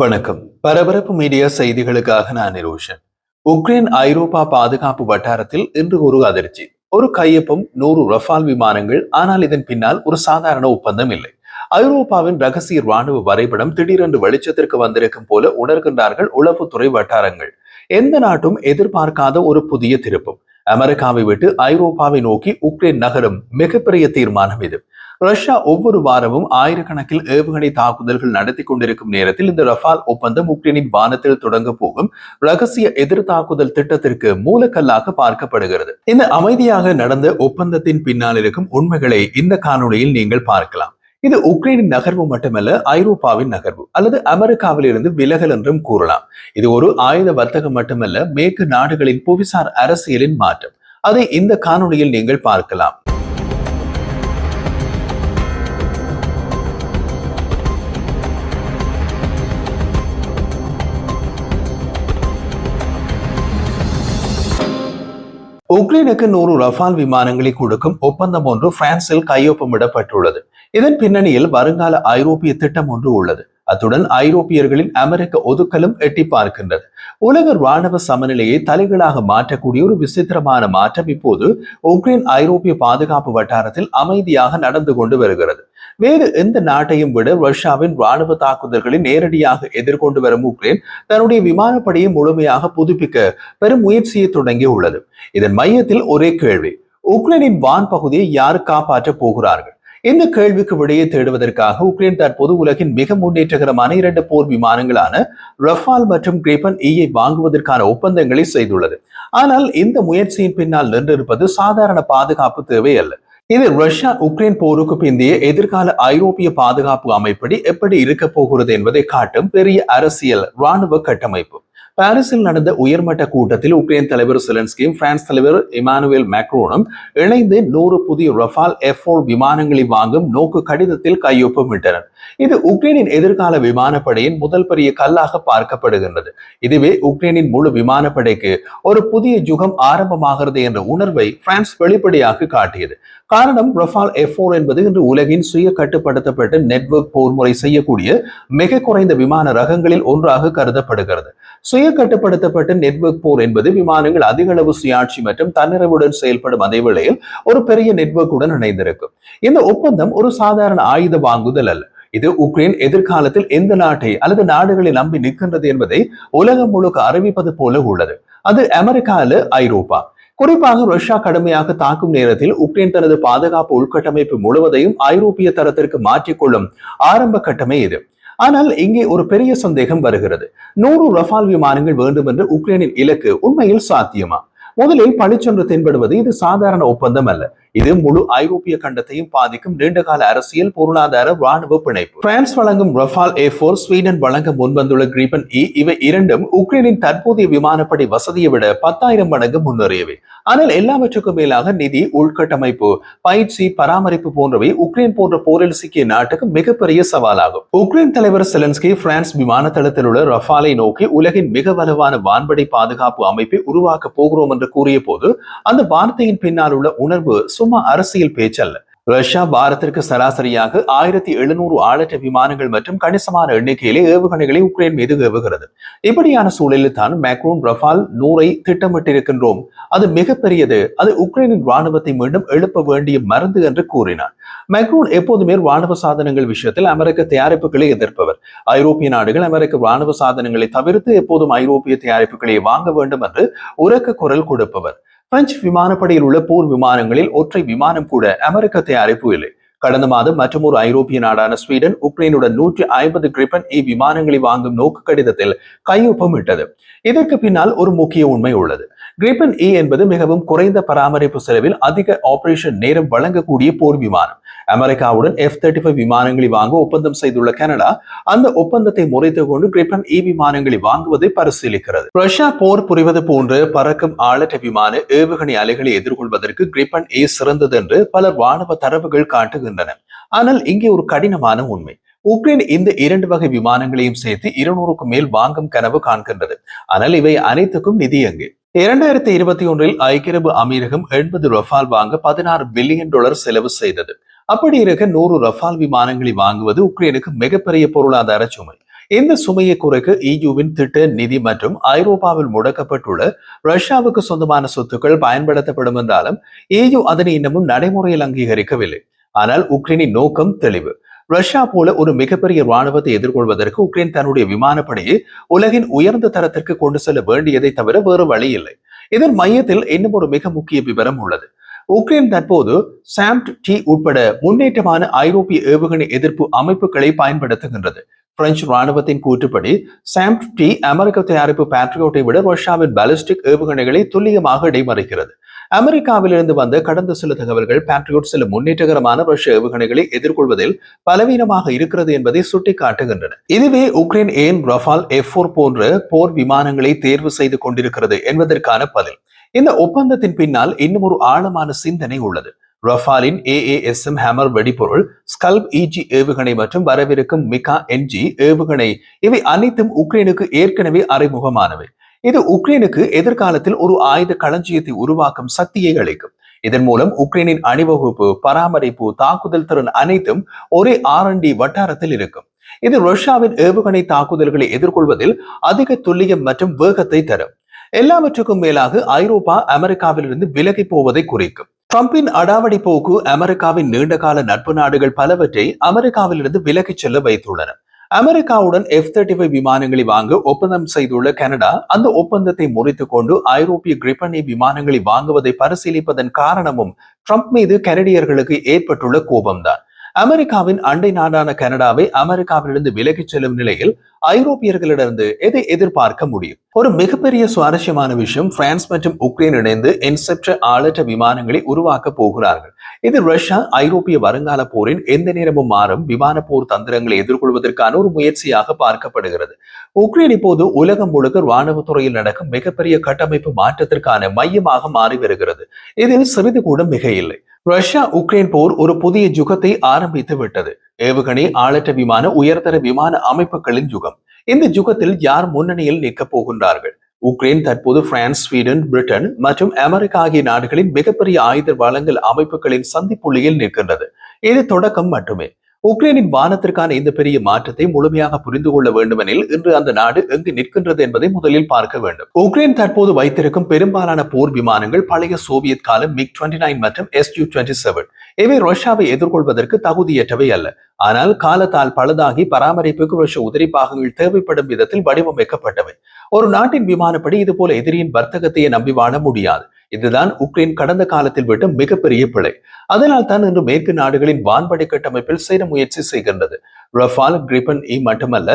வணக்கம். பரபரப்பு மீடியா செய்திகளுக்காக நான் நிரோஷன். உக்ரைன் ஐரோப்பா பாதுகாப்பு வட்டாரத்தில் இன்று ஒரு அதிர்ச்சி. ஒரு கையொப்பம் நூறு ரஃபால் விமானங்கள் ஆனால் இதன் பின்னால் ஒரு சாதாரண ஒப்பந்தம் இல்லை. ஐரோப்பாவின் ரகசிய ராணுவ வரைபடம் திடீரென்று வெளிச்சத்திற்கு வந்திருக்கும் போல உணர்கின்றார்கள் உளவுத்துறை வட்டாரங்கள். எந்த நாட்டும் எதிர்பார்க்காத ஒரு புதிய திருப்பம். அமெரிக்காவை விட்டு ஐரோப்பாவை நோக்கி உக்ரைன் நகரும் மிகப்பெரிய தீர்மானம் இது. ரஷ்யா ஒவ்வொரு வாரமும் ஆயிரக்கணக்கில் ஏவுகணை தாக்குதல்கள் நடத்தி கொண்டிருக்கும் நேரத்தில் இந்த ரஃபால் ஒப்பந்தம் உக்ரைனின் வானத்தில் தொடங்க போகும் ரகசிய எதிர் தாக்குதல் திட்டத்திற்கு மூலக்கல்லாக பார்க்கப்படுகிறது. இந்த அமைதியாக நடந்த ஒப்பந்தத்தின் பின்னால் இருக்கும் உண்மைகளை இந்த காணொளியில் நீங்கள் பார்க்கலாம். இது உக்ரைனின் நகர்வு மட்டுமல்ல ஐரோப்பாவின் நகர்வு அல்லது அமெரிக்காவில் இருந்து விலகல் என்றும் கூறலாம். இது ஒரு ஆயுத வர்த்தகம் மட்டுமல்ல மேற்கு நாடுகளின் புவிசார் அரசியலின் மாற்றம். அதை இந்த காணொளியில் நீங்கள் பார்க்கலாம். உக்ரைனுக்கு நூறு ரஃபால் விமானங்களை கொடுக்கும் ஒப்பந்தம் ஒன்று பிரான்சில் கையொப்பமிடப்பட்டுள்ளது. இதன் பின்னணியில் வருங்கால ஐரோப்பிய திட்டம் ஒன்று உள்ளது. அத்துடன் ஐரோப்பியர்களின் அமெரிக்க ஒதுக்கலும் எட்டி பார்க்கின்றது. உலக ராணுவ சமநிலையை தலைகளாக மாற்றக்கூடிய ஒரு விசித்திரமான மாற்றம் இப்போது உக்ரைன் ஐரோப்பிய பாதுகாப்பு வட்டாரத்தில் அமைதியாக நடந்து கொண்டு வருகிறது. வேறு எந்த நாட்டையும் விட ரஷ்யாவின் ராணுவ தாக்குதல்களை நேரடியாக எதிர்கொண்டு வரும் உக்ரைன் தன்னுடைய விமானப்படையை முழுமையாக புதுப்பிக்க பெரும் முயற்சியை தொடங்கி உள்ளது இதன் மையத்தில் ஒரே கேள்வி உக்ரைனின் வான் பகுதியை யார் காப்பாற்றப் போகிறார்கள்? இந்த கேள்விக்கு விடையை தேடுவதற்காக உக்ரைன் தற்போது உலகின் மிக முன்னேற்றகரமான இரண்டு போர் விமானங்களான ரஃபால் மற்றும் கிரேபன் ஈயை e வாங்குவதற்கான ஒப்பந்தங்களை செய்துள்ளது. ஆனால் இந்த முயற்சியின் பின்னால் நின்றிருப்பது சாதாரண பாதுகாப்பு தேவை அல்ல இது ரஷ்யா உக்ரைன் போருக்கு பிந்தைய எதிர்கால ஐரோப்பிய பாதுகாப்பு அமைப்படி எப்படி இருக்க போகிறது என்பதை காட்டும் பெரிய அரசியல் ராணுவ கட்டமைப்பு. பாரிஸில் நடந்த உயர்மட்ட கூட்டத்தில் உக்ரைன் தலைவர் செலன்ஸ்கியும் பிரான்ஸ் தலைவர் இமானுவேல் மேக்ரோனும் இணைந்து நூறு புதிய ரஃபால் எஃப் விமானங்களை வாங்கும் நோக்கு கடிதத்தில் கையொப்பமிட்டனர். இது உக்ரைனின் எதிர்கால விமானப்படையின் முதல் பெரிய கல்லாக பார்க்கப்படுகின்றது. இதுவே உக்ரைனின் முழு விமானப்படைக்கு ஒரு புதிய யுகம் ஆரம்பமாகிறது என்ற உணர்வை பிரான்ஸ் வெளிப்படையாக காட்டியது. காரணம் ரஃபால் எஃபோர் என்பது இன்று உலகின் சுய கட்டுப்படுத்தப்பட்ட நெட்வொர்க் போர்முறை செய்யக்கூடிய மிக குறைந்த விமான ரகங்களில் ஒன்றாக கருதப்படுகிறது. சுய கட்டுப்படுத்தப்பட்ட நெட்வொர்க் போர் என்பது விமானங்கள் அதிக அளவு சுயாட்சி மற்றும் தன்னிறைவுடன் செயல்படும் அதே வேளையில் ஒரு பெரிய நெட்வொர்க்குடன் இணைந்திருக்கும். இந்த ஒப்பந்தம் ஒரு சாதாரண ஆயுத வாங்குதல் அல்ல. இது உக்ரைன் எதிர்காலத்தில் எந்த நாட்டை அல்லது நாடுகளை நம்பி நிற்கின்றது என்பதை உலகம் முழுக்க அறிவிப்பது போல உள்ளது. அது அமெரிக்கா அல்ல ஐரோப்பா. குறிப்பாக ரஷ்யா கடுமையாக தாக்கும் நேரத்தில் உக்ரைன் தனது பாதுகாப்பு உள்கட்டமைப்பு முழுவதையும் ஐரோப்பிய தரத்திற்கு மாற்றிக்கொள்ளும் ஆரம்ப கட்டமே இது. ஆனால் இங்கே ஒரு பெரிய சந்தேகம் வருகிறது. நூறு ரஃபால் விமானங்கள் வேண்டும் என்று உக்ரைனின் இலக்கு உண்மையில் சாத்தியமா? முதலில் பழிச்சொன்று தென்படுவது இது சாதாரண ஒப்பந்தம் அல்ல. இது முழு ஐரோப்பிய கண்டத்தையும் பாதிக்கும் நீண்டகால அரசியல் பொருளாதார ராணுவ பிணைப்பு. பிரான்ஸ் வழங்கும் ரஃபால் ஏ போர் ஸ்வீடன் வழங்க முன்வந்துள்ள கிரீபன் இ e, இவை இரண்டும் உக்ரைனின் தற்போதைய விமானப்படை வசதியை விட பத்தாயிரம் மடங்கு முன்னேறியவை. ஆனால் எல்லாவற்றுக்கும் மேலாக நிதி உள்கட்டமைப்பு பயிற்சி பராமரிப்பு போன்றவை உக்ரைன் போன்ற போரில் சிக்கிய நாட்டுக்கு மிகப்பெரிய சவாலாகும். உக்ரைன் தலைவர் செலன்ஸ்கி பிரான்ஸ் விமான தளத்தில் உள்ள ரஃபாலை நோக்கி உலகின் மிக வலுவான வான்படை பாதுகாப்பு அமைப்பை உருவாக்க போகிறோம் என்று கூறிய போது அந்த வார்த்தையின் பின்னால் உள்ள உணர்வு சும்மா அரசியல் பேச்சல்ல. ரஷ்யா பாரத்திற்கு சராசரியாக ஆயிரத்தி எழுநூறு ஆளற்ற விமானங்கள் மற்றும் கணிசமான எண்ணிக்கையிலே ஏவுகணைகளை உக்ரைன் மீது ஏவுகிறது. இப்படியான சூழலில் தான் மேக்ரோன் ரஃபால் நூறை திட்டமிட்டிருக்கின்றோம். அது மிகப்பெரியது. அது உக்ரைனின் ராணுவத்தை மீண்டும் எழுப்ப வேண்டிய மருந்து என்று கூறினார். மேக்ரோன் எப்போதுமே ராணுவ சாதனங்கள் விஷயத்தில் அமெரிக்க தயாரிப்புகளை எதிர்ப்பவர். ஐரோப்பிய நாடுகள் அமெரிக்க ராணுவ சாதனங்களை தவிர்த்து எப்போதும் ஐரோப்பிய தயாரிப்புகளை வாங்க வேண்டும் என்று உரக்க குரல் கொடுப்பவர். பிரெஞ்சு விமானப்படையில் உள்ள போர் விமானங்களில் ஒற்றை விமானம் கூட அமெரிக்க தயாரிப்பு இல்லை கடந்த மாதம் மற்றொரு ஐரோப்பிய நாடான ஸ்வீடன் உக்ரைனுடன் நூற்றி ஐம்பது கிரிப்பன் இ விமானங்களை வாங்கும் நோக்கு கடிதத்தில் கையொப்பமிட்டது. இதற்கு பின்னால் ஒரு முக்கிய உண்மை உள்ளது. கிரிப்பன் இ என்பது மிகவும் குறைந்த பராமரிப்பு செலவில் அதிக ஆபரேஷன் நேரம் வழங்கக்கூடிய போர் விமானம். அமெரிக்காவுடன் எஃப் தேர்ட்டி ஃபைவ் விமானங்களை வாங்க ஒப்பந்தம் செய்துள்ள கனடா அந்த ஒப்பந்தத்தை முறைத்து கொண்டு கிரிப்பன் இ e விமானங்களை வாங்குவதை பரிசீலிக்கிறது. ரஷ்யா போர் புரிவது போன்று பறக்கும் ஆளற்ற விமான ஏவுகணை அலைகளை எதிர்கொள்வதற்கு கிரிப்பன் ஏ e சிறந்தது என்று பலர் வானவ தரவுகள் காட்டுகின்றன. ஆனால் இங்கே ஒரு கடினமான உண்மை. உக்ரைன் இந்த இரண்டு வகை விமானங்களையும் சேர்த்து இருநூறுக்கும் மேல் வாங்கும் கனவு காண்கின்றது. ஆனால் இவை அனைத்துக்கும் நிதி அங்கு. இரண்டாயிரத்தி இருபத்தி ஒன்றில் ஐக்கிய அரபு அமீரகம் எண்பது ரஃபால் வாங்க பதினாறு பில்லியன் டாலர் செலவு செய்தது. அப்படி இருக்க நூறு ரஃபால் விமானங்களை வாங்குவது உக்ரைனுக்கு மிகப்பெரிய பொருளாதார சுமை. இந்த சுமையை குறைக்க இயுவின் திட்ட நிதி மற்றும் ஐரோப்பாவில் முடக்கப்பட்டுள்ள ரஷ்யாவுக்கு சொந்தமான சொத்துக்கள் பயன்படுத்தப்படும் என்றாலும் இயு அதனை இன்னமும் நடைமுறையில் அங்கீகரிக்கவில்லை. ஆனால் உக்ரைனின் நோக்கம் தெளிவு. ரஷ்யா போல ஒரு மிகப்பெரிய ராணுவத்தை எதிர்கொள்வதற்கு உக்ரைன் தன்னுடைய விமானப்படையை உலகின் உயர்ந்த தரத்திற்கு கொண்டு செல்ல வேண்டியதை தவிர வேறு வழி இல்லை இதன் மையத்தில் இன்னும் ஒரு மிக முக்கிய விவரம் உள்ளது. உக்ரைன் தற்போது சாம்ட் டி உட்பட முன்னேற்றமான ஐரோப்பிய ஏவுகணை எதிர்ப்பு அமைப்புகளை பயன்படுத்துகின்றது. பிரெஞ்சு ராணுவத்தின் கூற்றுப்படி சாம்ட் டி அமெரிக்க தயாரிப்பு பேட்ரியோட்டை விட ரஷ்யாவின் பாலிஸ்டிக் ஏவுகணைகளை துல்லியமாக இடைமறிக்கிறது. அமெரிக்காவிலிருந்து வந்த கடந்த சில தகவல்கள் பேட்ரியோட் சில முன்னேற்றகரமான ரஷ்ய ஏவுகணைகளை எதிர்கொள்வதில் பலவீனமாக இருக்கிறது என்பதை சுட்டிக்காட்டுகின்றன. இதுவே உக்ரைன் ஏன் ரஃபால் எஃப் போன்ற போர் விமானங்களை தேர்வு செய்து கொண்டிருக்கிறது என்பதற்கான பதில். இந்த ஒப்பந்தத்தின் பின்னால் இன்னும் ஒரு ஆழமான சிந்தனை உள்ளது. ரஃபாலின் ஏஏஎஸ்எம் ஹேமர் வெடிபொருள் ஸ்கல்ப் இஜி ஏவுகணை மற்றும் வரவிருக்கும் மிகா என்ஜி ஏவுகணை இவை அனைத்தும் உக்ரைனுக்கு ஏற்கனவே அறிமுகமானவை. இது உக்ரைனுக்கு எதிர்காலத்தில் ஒரு ஆயுத களஞ்சியத்தை உருவாக்கும் சக்தியை அளிக்கும். இதன் மூலம் உக்ரைனின் அணிவகுப்பு பராமரிப்பு தாக்குதல் திறன் அனைத்தும் ஒரே ஆர் டி வட்டாரத்தில் இருக்கும். இது ரஷ்யாவின் ஏவுகணை தாக்குதல்களை எதிர்கொள்வதில் அதிக துல்லியம் மற்றும் வேகத்தை தரும். எல்லாவற்றுக்கும் மேலாக ஐரோப்பா அமெரிக்காவிலிருந்து விலகி போவதை குறிக்கும். ட்ரம்பின் அடாவடி போக்கு அமெரிக்காவின் நீண்டகால நட்பு நாடுகள் பலவற்றை அமெரிக்காவிலிருந்து விலகிச் செல்ல வைத்துள்ளன. அமெரிக்காவுடன் எஃப் தேர்ட்டி ஃபைவ் விமானங்களை வாங்க ஒப்பந்தம் செய்துள்ள கனடா அந்த ஒப்பந்தத்தை முறித்துக் கொண்டு ஐரோப்பிய கிரிப்பனி விமானங்களை வாங்குவதை பரிசீலிப்பதன் காரணமும் ட்ரம்ப் மீது கனடியர்களுக்கு ஏற்பட்டுள்ள கோபம்தான். அமெரிக்காவின் அண்டை நாடான கனடாவை அமெரிக்காவிலிருந்து விலகிச் செல்லும் நிலையில் ஐரோப்பியர்களிடமிருந்து எதை எதிர்பார்க்க முடியும்? ஒரு மிகப்பெரிய சுவாரஸ்யமான விஷயம் பிரான்ஸ் மற்றும் உக்ரைன் இணைந்து என்செப்ட ஆளற்ற விமானங்களை உருவாக்க போகிறார்கள். இது ரஷ்யா ஐரோப்பிய வருங்கால போரின் எந்த நேரமும் மாறும் விமான போர் தந்திரங்களை எதிர்கொள்வதற்கான ஒரு முயற்சியாக பார்க்கப்படுகிறது. உக்ரைன் இப்போது உலகம் முழுக்க ராணுவ துறையில் நடக்கும் மிகப்பெரிய கட்டமைப்பு மாற்றத்திற்கான மையமாக மாறி வருகிறது. இதில் சிறிது கூட மிக இல்லை ரஷ்யா உக்ரைன் போர் ஒரு புதிய யுகத்தை ஆரம்பித்து விட்டது. ஏவுகணை ஆளற்ற விமான உயர்தர விமான அமைப்புகளின் யுகம். இந்த யுகத்தில் யார் முன்னணியில் நிற்கப் போகின்றார்கள்? உக்ரைன் தற்போது பிரான்ஸ் ஸ்வீடன் பிரிட்டன் மற்றும் அமெரிக்கா ஆகிய நாடுகளின் மிகப்பெரிய ஆயுத வளங்கள் அமைப்புகளின் சந்திப்புள்ளியில் நிற்கின்றது. இது தொடக்கம் மட்டுமே. உக்ரைனின் வானத்திற்கான இந்த பெரிய மாற்றத்தை முழுமையாக புரிந்து கொள்ள வேண்டுமெனில் இன்று அந்த நாடு எங்கு நிற்கின்றது என்பதை முதலில் பார்க்க வேண்டும். உக்ரைன் தற்போது வைத்திருக்கும் பெரும்பாலான போர் விமானங்கள் பழைய சோவியத் காலம் மிக் டுவெண்டி நைன் மற்றும் எஸ் யூ டுவெண்ட்டி செவன் இவை ரஷ்யாவை எதிர்கொள்வதற்கு தகுதியற்றவை அல்ல. ஆனால் காலத்தால் பழுதாகி பராமரிப்புக்கு ரஷ்ய உதிரி பாகங்கள் தேவைப்படும் விதத்தில் வடிவமைக்கப்பட்டவை. ஒரு நாட்டின் விமானப்படி இதுபோல எதிரியின் வர்த்தகத்தையே நம்பி வாழ முடியாது. இதுதான் உக்ரைன் கடந்த காலத்தில் விட்ட மிகப்பெரிய பிழை. அதனால் தான் இன்று மேற்கு நாடுகளின் வான்படை கட்டமைப்பில் சேர முயற்சி செய்கின்றது. ரஃபால் கிரிபன் இ மட்டுமல்ல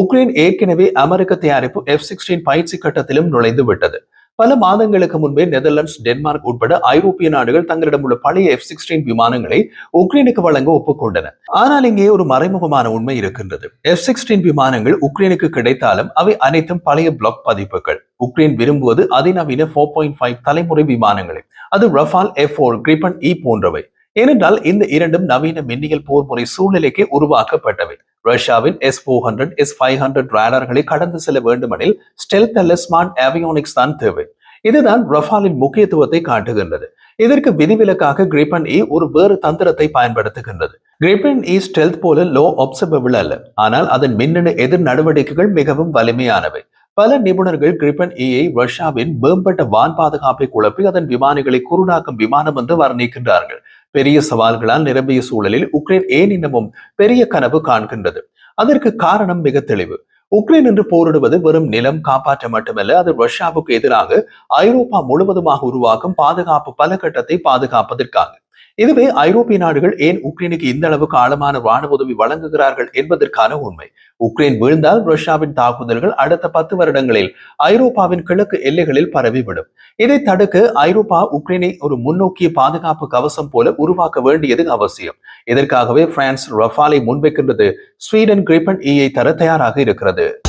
உக்ரைன் ஏற்கனவே அமெரிக்க தயாரிப்பு எஃப் சிக்ஸ்டீன் பயிற்சி கட்டத்திலும் நுழைந்து விட்டது பல மாதங்களுக்கு முன்பே நெதர்லாண்ட்ஸ் டென்மார்க் உட்பட ஐரோப்பிய நாடுகள் தங்களிடம் உள்ள பழைய எஃப் சிக்ஸ்டீன் விமானங்களை உக்ரைனுக்கு வழங்க ஒப்புக்கொண்டன. ஆனால் இங்கே ஒரு மறைமுகமான உண்மை இருக்கின்றது. எஃப் சிக்ஸ்டீன் விமானங்கள் உக்ரைனுக்கு கிடைத்தாலும் அவை அனைத்தும் பழைய பிளாக் பதிப்புகள். உக்ரைன் விரும்புவது அதிநவீன ஃபோர் பாயிண்ட் ஃபைவ் தலைமுறை விமானங்களை. அது ரஃபால் எஃப் ஃபோர் இ போன்றவை. ஏனென்றால் இந்த இரண்டும் நவீன மின்னியல் போர் முறை சூழ்நிலைக்கு உருவாக்கப்பட்டவை. ரஷ்யாவின் S four hundred S five hundred ரேடர்களை கடந்து செல்ல வேண்டுமெனில் ஸ்டெல்த் அல்ல ஸ்மார்ட் ஏவியோனிக்ஸ் தான் தேவை. இதுதான் ரஃபாலின் முக்கியத்துவத்தை காட்டுகின்றது. இதற்கு விதிவிலக்காக கிரிபன் இ e ஒரு வேறு தந்திரத்தை பயன்படுத்துகின்றது. கிரிபன் இ ஸ்டெல்த் போல லோ ஒப்சர்வபிள் அல்ல. ஆனால் அதன் மின்னணு எதிர் நடவடிக்கைகள் மிகவும் வலிமையானவை. பல நிபுணர்கள் கிரிபன் இயை e ரஷ்யாவின் மேம்பட்ட வான் பாதுகாப்பை குழப்பி அதன் விமானிகளை குருடாக்கும் விமானம் என்று வர்ணிக்கின்றார்கள். பெரிய சவால்களால் நிரம்பிய சூழலில் உக்ரைன் ஏன் இன்னமும் பெரிய கனவு காண்கின்றது? அதற்கு காரணம் மிக தெளிவு. உக்ரைன் என்று போரிடுவது வெறும் நிலம் காப்பாற்ற மட்டுமல்ல அது ரஷ்யாவுக்கு எதிராக ஐரோப்பா முழுவதுமாக உருவாக்கும் பாதுகாப்பு பல கட்டத்தை பாதுகாப்பதற்காக. இதுவே ஐரோப்பிய நாடுகள் ஏன் உக்ரைனுக்கு இந்த அளவுக்கு ஆழமான ராணுவ உதவி வழங்குகிறார்கள் என்பதற்கான உண்மை. உக்ரைன் வீழ்ந்தால் ரஷ்யாவின் தாக்குதல்கள் அடுத்த பத்து வருடங்களில் ஐரோப்பாவின் கிழக்கு எல்லைகளில் பரவிவிடும். இதை தடுக்க ஐரோப்பா உக்ரைனை ஒரு முன்னோக்கிய பாதுகாப்பு கவசம் போல உருவாக்க வேண்டியது அவசியம். இதற்காகவே பிரான்ஸ் ரஃபாலை முன்வைக்கின்றது. ஸ்வீடன் கிரிப்பன் ஈயை தர தயாராக இருக்கிறது.